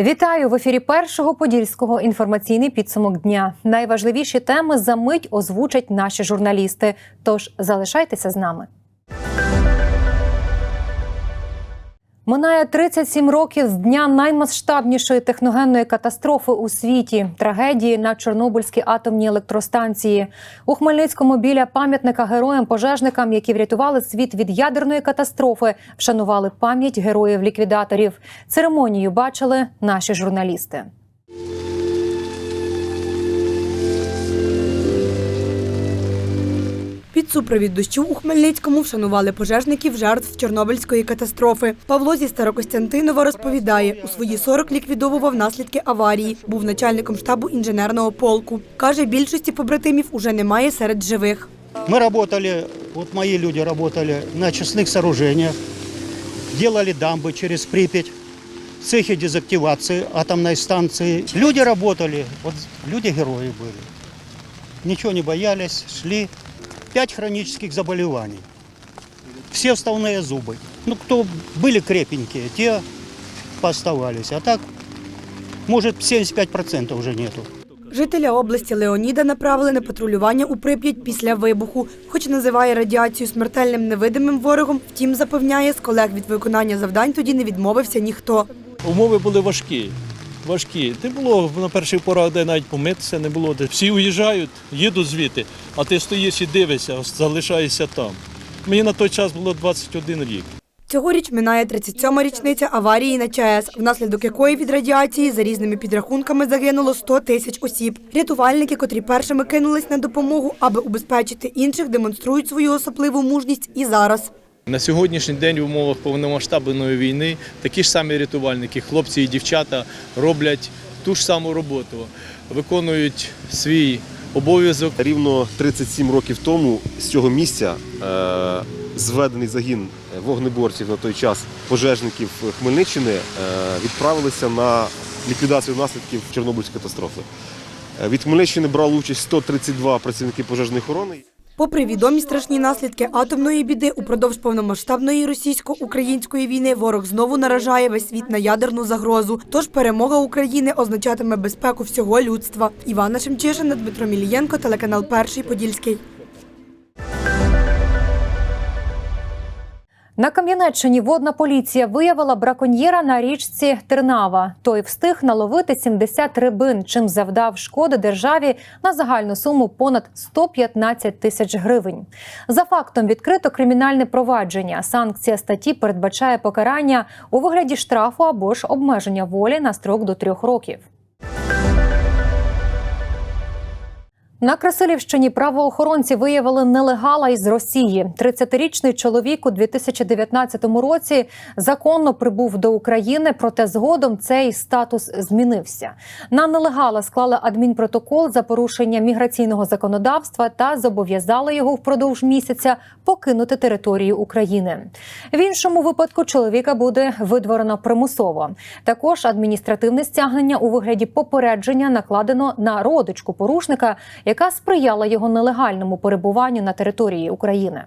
Вітаю в ефірі першого подільського інформаційний підсумок дня. Найважливіші теми за мить озвучать наші журналісти. Тож залишайтеся з нами. Минає 37 років з дня наймасштабнішої техногенної катастрофи у світі трагедії на Чорнобильській атомній електростанції. У Хмельницькому біля пам'ятника героям-пожежникам, які врятували світ від ядерної катастрофи, вшанували пам'ять героїв-ліквідаторів. Церемонію бачили наші журналісти. Під супровід дощу у Хмельницькому вшанували пожежників жертв Чорнобильської катастрофи. Павло зі Старокостянтинова розповідає, у свої 40 ліквідовував наслідки аварії. Був начальником штабу інженерного полку. Каже, більшості побратимів уже немає серед живих. Ми працювали, от мої люди працювали на чисних сооруженнях, робили дамби через Прип'ять, цехи дезактивації атомної станції. Люди працювали, от люди герої були. Нічого не боялись, йшли. П'ять хронических заболеваний. Все вставные зубы. Ну, кто были крепенькие, те поставались. А так, может, 75% уже нету. Жителі області Леоніда направили на патрулювання у прип'ять після вибуху, хоч називає радіацію смертельним невидимим ворогом. Втім, запевняє, з колег від виконання завдань тоді не відмовився ніхто. Умови були важкі. Важкі. Не було на перших порах, де навіть помитися, не було де. Всі уїжджають, їдуть звідти, а ти стоїш і дивишся, залишаєшся там. Мені на той час було 21 рік. Цьогоріч минає 37-ма річниця аварії на ЧАЕС, внаслідок якої від радіації за різними підрахунками загинуло 100 тисяч осіб. Рятувальники, котрі першими кинулись на допомогу, аби убезпечити інших, демонструють свою особливу мужність і зараз. На сьогоднішній день в умовах повномасштабної війни такі ж самі рятувальники, хлопці і дівчата роблять ту ж саму роботу, виконують свій обов'язок. Рівно 37 років тому з цього місця е, зведений загін вогнеборців на той час пожежників Хмельниччини е, відправилися на ліквідацію наслідків Чорнобильської катастрофи. Е, Від Хмельниччини брали участь 132 працівники пожежної охорони. Попри відомі страшні наслідки атомної біди, упродовж повномасштабної російсько-української війни ворог знову наражає весь світ на ядерну загрозу. Тож перемога України означатиме безпеку всього людства. Івана Шемчишина, Дмитро Мілієнко, телеканал Перший Подільський. На Кам'янеччині водна поліція виявила браконьєра на річці Тернава. Той встиг наловити 70 рибин, чим завдав шкоди державі на загальну суму понад 115 тисяч гривень. За фактом відкрито кримінальне провадження. Санкція статті передбачає покарання у вигляді штрафу або ж обмеження волі на строк до трьох років. На Красилівщині правоохоронці виявили нелегала із Росії. 30-річний чоловік у 2019 році законно прибув до України, проте згодом цей статус змінився. На нелегала склали адмінпротокол за порушення міграційного законодавства та зобов'язали його впродовж місяця покинути територію України. В іншому випадку чоловіка буде видворено примусово. Також адміністративне стягнення у вигляді попередження накладено на родичку порушника, яка сприяла його нелегальному перебуванню на території України.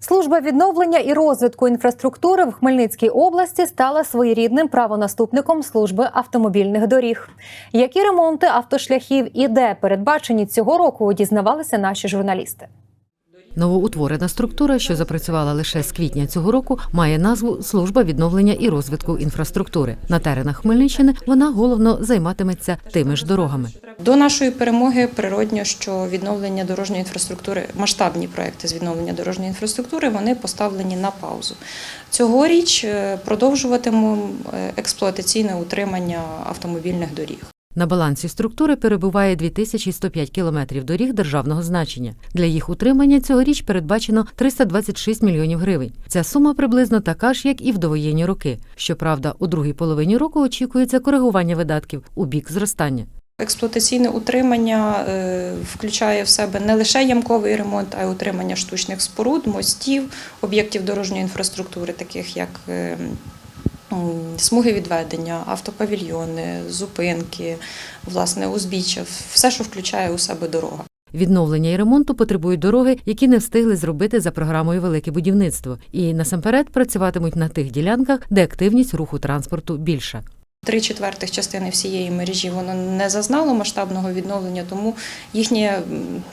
Служба відновлення і розвитку інфраструктури в Хмельницькій області стала своєрідним правонаступником служби автомобільних доріг. Які ремонти автошляхів і де передбачені цього року, дізнавалися наші журналісти. Новоутворена структура, що запрацювала лише з квітня цього року, має назву Служба відновлення і розвитку інфраструктури. На теренах Хмельниччини вона головно займатиметься тими ж дорогами. До нашої перемоги природньо, що відновлення дорожньої інфраструктури, масштабні проекти з відновлення дорожньої інфраструктури, вони поставлені на паузу. Цьогоріч е, продовжуватимемо е, експлуатаційне утримання автомобільних доріг. На балансі структури перебуває 2105 кілометрів доріг державного значення. Для їх утримання цьогоріч передбачено 326 мільйонів гривень. Ця сума приблизно така ж, як і в довоєнні роки. Щоправда, у другій половині року очікується коригування видатків у бік зростання. Експлуатаційне утримання е, включає в себе не лише ямковий ремонт, а й утримання штучних споруд, мостів, об'єктів дорожньої інфраструктури, таких як е, смуги відведення, автопавільйони, зупинки, власне, узбіччя, все, що включає у себе дорога. Відновлення і ремонту потребують дороги, які не встигли зробити за програмою Велике будівництво, і насамперед працюватимуть на тих ділянках, де активність руху транспорту більша. Три четвертих частини всієї мережі воно не зазнало масштабного відновлення, тому їхнє,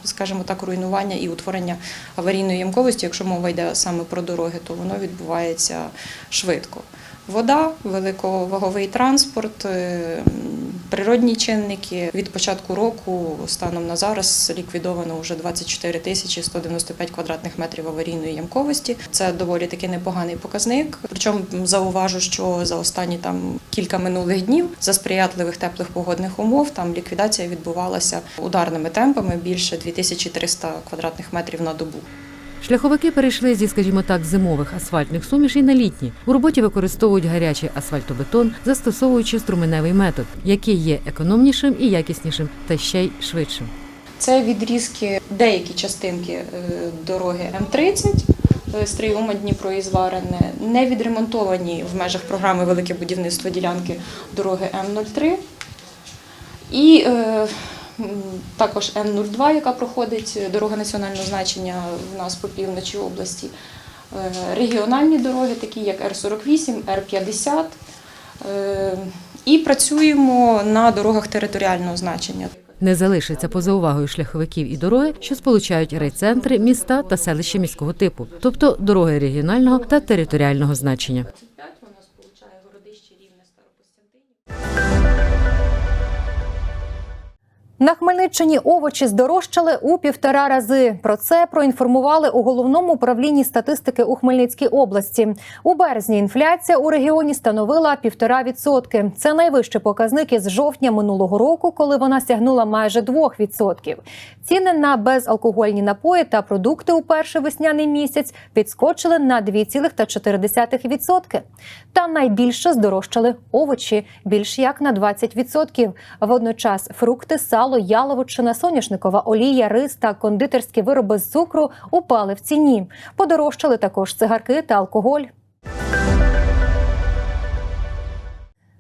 скажімо так, руйнування і утворення аварійної ямковості, якщо мова йде саме про дороги, то воно відбувається швидко. Вода, великоваговий транспорт, е, природні чинники. Від початку року станом на зараз ліквідовано вже 24 тисячі 195 квадратних метрів аварійної ямковості. Це доволі таки непоганий показник. Причому зауважу, що за останні там кілька минулих днів за сприятливих теплих погодних умов там ліквідація відбувалася ударними темпами більше 2300 квадратних метрів на добу. Шляховики перейшли зі, скажімо так, зимових асфальтних сумішей на літні. У роботі використовують гарячий асфальтобетон, застосовуючи струменевий метод, який є економнішим і якіснішим, та ще й швидшим. Це відрізки деякі частинки е, дороги М30. е, Стрийома Дніпро і Зварене, не відремонтовані в межах програми Велике будівництво ділянки дороги М03. І е, також М02, яка проходить е, дорога національного значення в нас по півночі області. Е, Регіональні дороги, такі як Р48, Р50. Е, І працюємо на дорогах територіального значення. Не залишиться поза увагою шляховиків і дороги, що сполучають райцентри, міста та селища міського типу, тобто дороги регіонального та територіального значення. На Хмельниччині овочі здорожчали у півтора рази. Про це проінформували у головному управлінні статистики у Хмельницькій області. У березні інфляція у регіоні становила півтора відсотки. Це найвищий показник із жовтня минулого року, коли вона сягнула майже двох відсотків. Ціни на безалкогольні напої та продукти у перший весняний місяць підскочили на 2,4%. Та найбільше здорожчали овочі більш як на 20%. Водночас фрукти, сало, яловичина, соняшникова олія, рис та кондитерські вироби з цукру упали в ціні. Подорожчали також цигарки та алкоголь.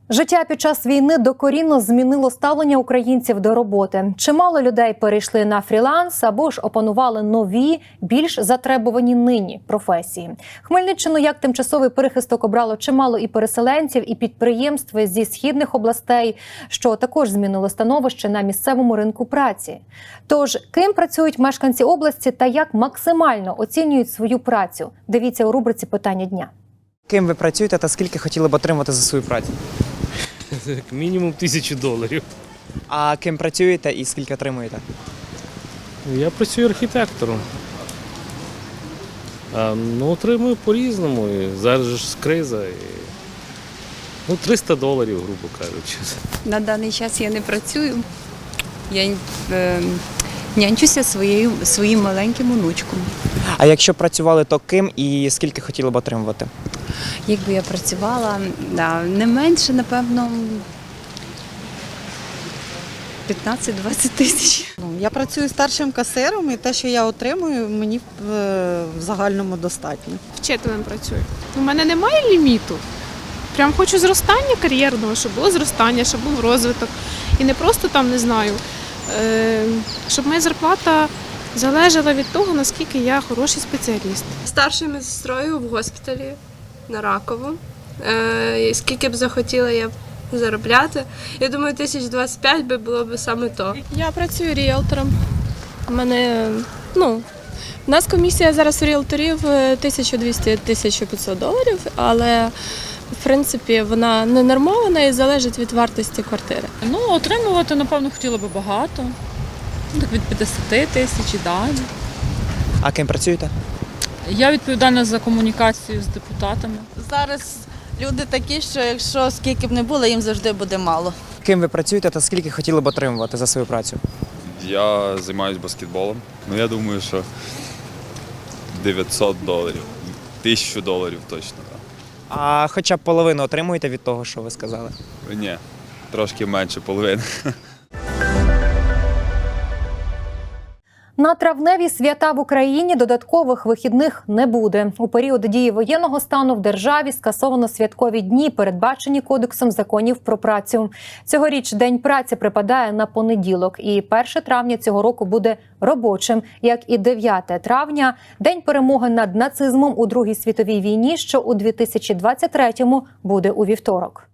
Життя під час війни докорінно змінило ставлення українців до роботи. Чимало людей перейшли на фріланс або ж опанували нові, більш затребувані нині професії. Хмельниччину як тимчасовий перехисток обрало чимало і переселенців, і підприємств зі східних областей, що також змінило становище на місцевому ринку праці. Тож ким працюють мешканці області та як максимально оцінюють свою працю? Дивіться у рубриці питання дня. Ким ви працюєте та скільки хотіли б отримати за свою працю? Як мінімум тисячу доларів. А ким працюєте і скільки отримуєте? Я працюю архітектором. А, ну, отримую по-різному. І зараз же ж криза. І, ну, 300 доларів, грубо кажучи. На даний час я не працюю. Я е, нянчуся своєю, своїм маленьким онучком. А якщо працювали, то ким і скільки хотіли б отримувати? Якби я працювала, да, не менше, напевно, 15-20 тисяч. Ну, Я працюю старшим касиром, і те, що я отримую, мені в, в загальному достатньо. вчителем працюю. У мене немає ліміту. Прям хочу зростання кар'єрного, щоб було зростання, щоб був розвиток. І не просто там не знаю, е, щоб моя зарплата залежала від того, наскільки я хороший спеціаліст. старшою медсестрою в госпіталі на Ракову. Е, скільки б захотіла я заробляти. Я думаю, 1025 би було б саме то. Я працюю ріелтором. У мене, ну, у нас комісія зараз у ріелторів е, 1200-1500 доларів, але в принципі вона не нормована і залежить від вартості квартири. Ну, отримувати, напевно, хотіла би багато. Ну, Так від 50 тисяч і далі. А ким працюєте? Я відповідальна за комунікацію з депутатами. Зараз люди такі, що якщо скільки б не було, їм завжди буде мало. Ким ви працюєте та скільки хотіли б отримувати за свою працю? Я займаюся баскетболом. Ну я думаю, що 900 доларів. 1000 доларів точно. А хоча б половину отримуєте від того, що ви сказали? Ні, трошки менше половини. На травневі свята в Україні додаткових вихідних не буде. У період дії воєнного стану в державі скасовано святкові дні, передбачені кодексом законів про працю. Цьогоріч день праці припадає на понеділок, і 1 травня цього року буде робочим, як і 9 травня, день перемоги над нацизмом у Другій світовій війні, що у 2023-му буде у вівторок.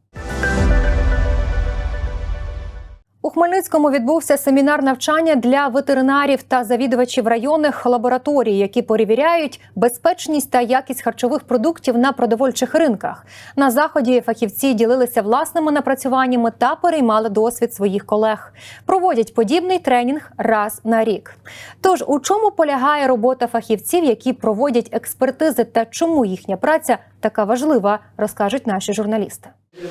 У Хмельницькому відбувся семінар навчання для ветеринарів та завідувачів районних лабораторій, які перевіряють безпечність та якість харчових продуктів на продовольчих ринках. На заході фахівці ділилися власними напрацюваннями та переймали досвід своїх колег. Проводять подібний тренінг раз на рік. Тож у чому полягає робота фахівців, які проводять експертизи, та чому їхня праця така важлива, розкажуть наші журналісти.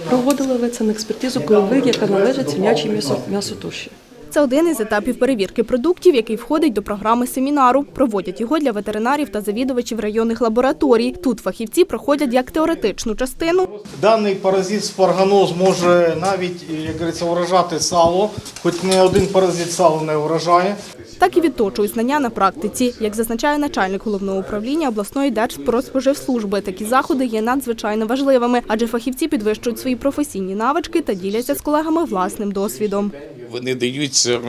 Проводили ви це на експертизу пиловик, яка належить свинячій м'ясо, м'ясотуші. Це один із етапів перевірки продуктів, який входить до програми семінару. Проводять його для ветеринарів та завідувачів районних лабораторій. Тут фахівці проходять як теоретичну частину, Даний паразит спарганоз може навіть, як говориться, вражати сало, хоч не один паразит сало не вражає. Так і відточують знання на практиці. Як зазначає начальник головного управління обласної Держпродспоживслужби, такі заходи є надзвичайно важливими, адже фахівці підвищують свої професійні навички та діляться з колегами власним досвідом. Вони даються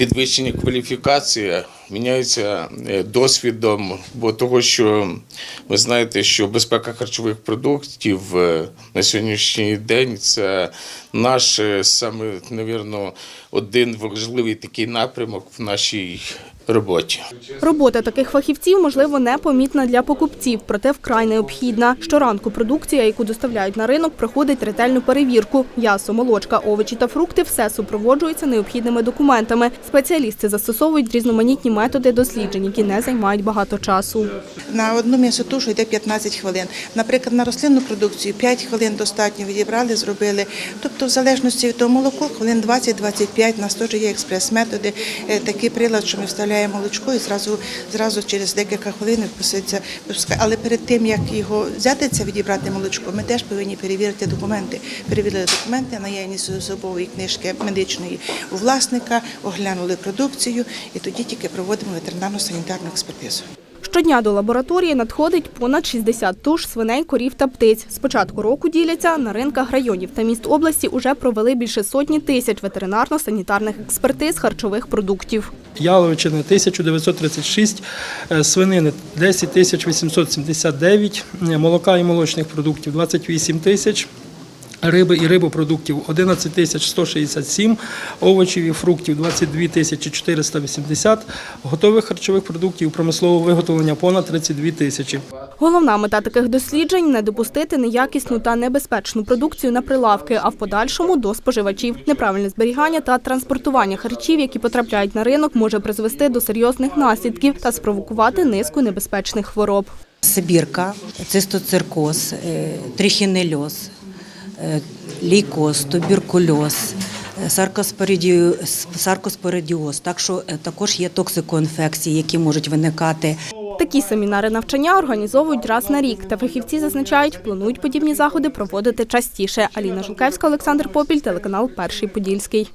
підвищення кваліфікації, міняються е, досвідом, бо того, що ви знаєте, що безпека харчових продуктів е, на сьогоднішній день це наш е, саме, навірно, один важливий такий напрямок в нашій роботі. Робота таких фахівців, можливо, непомітна для покупців, проте вкрай необхідна. Щоранку продукція, яку доставляють на ринок, проходить ретельну перевірку. М'ясо, молочка, овочі та фрукти – все супроводжується необхідними документами. Спеціалісти застосовують різноманітні методи досліджень, які не займають багато часу. На одну м'ясотушу йде 15 хвилин. Наприклад, на рослинну продукцію 5 хвилин достатньо відібрали, зробили. Тобто, в залежності від того молоко, хвилин 20-25, у нас теж є експрес-методи. Е, Такий прилад, що ми вставляємо молочко і зразу, зразу через декілька хвилин відпуститься. Але перед тим, як його взяти, це відібрати молочко, ми теж повинні перевірити документи. Перевірили документи, наявність особової книжки медичної у власника, оглянули продукцію і тоді тільки проводимо ветеринарно-санітарну експертизу. Щодня до лабораторії надходить понад 60 туш свиней, корів та птиць. З початку року діляться на ринках районів та міст області уже провели більше сотні тисяч ветеринарно-санітарних експертиз харчових продуктів. Яловичини 1936, е, свинини 10 тисяч 879, е, молока і молочних продуктів 28 тисяч. Риби і рибопродуктів 11 тисяч 167, овочів і фруктів 22 тисячі 480, готових харчових продуктів промислового виготовлення понад 32 тисячі. Головна мета таких досліджень – не допустити неякісну та небезпечну продукцію на прилавки, а в подальшому до споживачів. Неправильне зберігання та транспортування харчів, які потрапляють на ринок, може призвести до серйозних наслідків та спровокувати низку небезпечних хвороб. Сибірка, цистоциркоз, е, трихінельоз, е, лейкоз, туберкульоз, е, саркоспоридіоз. Так що е, також є токсикоінфекції, які можуть виникати. Такі семінари навчання організовують раз на рік. Та фахівці зазначають, планують подібні заходи проводити частіше. Аліна Жукевська, Олександр Попіль, телеканал Перший Подільський.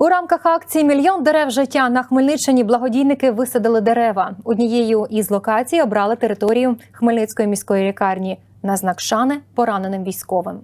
У рамках акції Мільйон дерев життя на Хмельниччині благодійники висадили дерева. Однією із локацій обрали територію Хмельницької міської лікарні на знак шани пораненим військовим.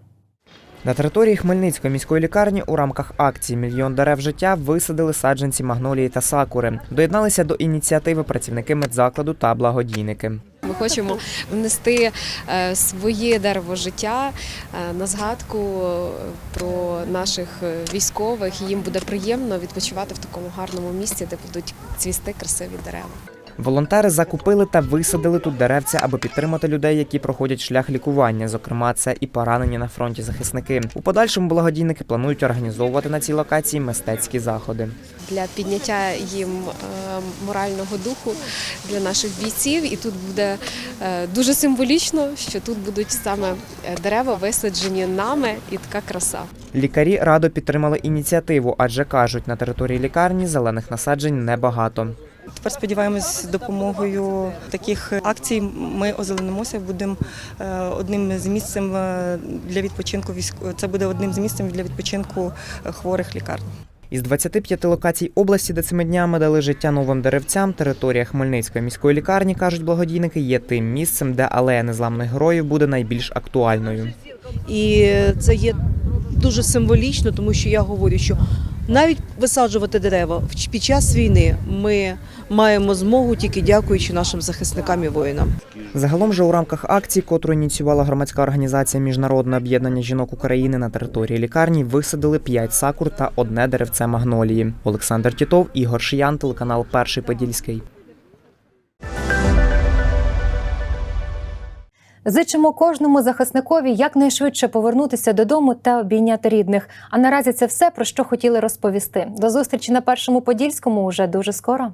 На території Хмельницької міської лікарні у рамках акції Мільйон дерев життя висадили саджанці магнолії та сакури. Доєдналися до ініціативи працівники медзакладу та благодійники. Ми хочемо внести е, своє дерево життя е, на згадку е, про наших військових. Їм буде приємно відпочивати в такому гарному місці, де будуть цвісти красиві дерева. Волонтери закупили та висадили тут деревця, аби підтримати людей, які проходять шлях лікування. Зокрема, це і поранені на фронті захисники. У подальшому благодійники планують організовувати на цій локації мистецькі заходи. Для підняття їм е, морального духу для наших бійців. І тут буде е, дуже символічно, що тут будуть саме е, дерева висаджені нами, і така краса. Лікарі радо підтримали ініціативу, адже кажуть, на території лікарні зелених насаджень небагато. Тепер сподіваємось, з допомогою таких акцій ми озеленимося. Будемо е, одним з місцем е, для відпочинку Це буде одним з місцем для відпочинку е, хворих лікарень. Із 25 локацій області, де цими днями дали життя новим деревцям, територія Хмельницької міської лікарні, кажуть благодійники, є тим місцем, де алея незламних героїв буде найбільш актуальною. І це є дуже символічно, тому що я говорю, що навіть висаджувати дерева в- під час війни ми маємо змогу тільки дякуючи нашим захисникам і воїнам. Загалом же у рамках акції, котру ініціювала громадська організація Міжнародне об'єднання жінок України на території лікарні, висадили 5 сакур та одне деревце магнолії. Олександр Тітов, Ігор Шиян, телеканал Перший Подільський. Зичимо кожному захисникові якнайшвидше повернутися додому та обійняти рідних. А наразі це все про що хотіли розповісти. До зустрічі на першому подільському уже дуже скоро.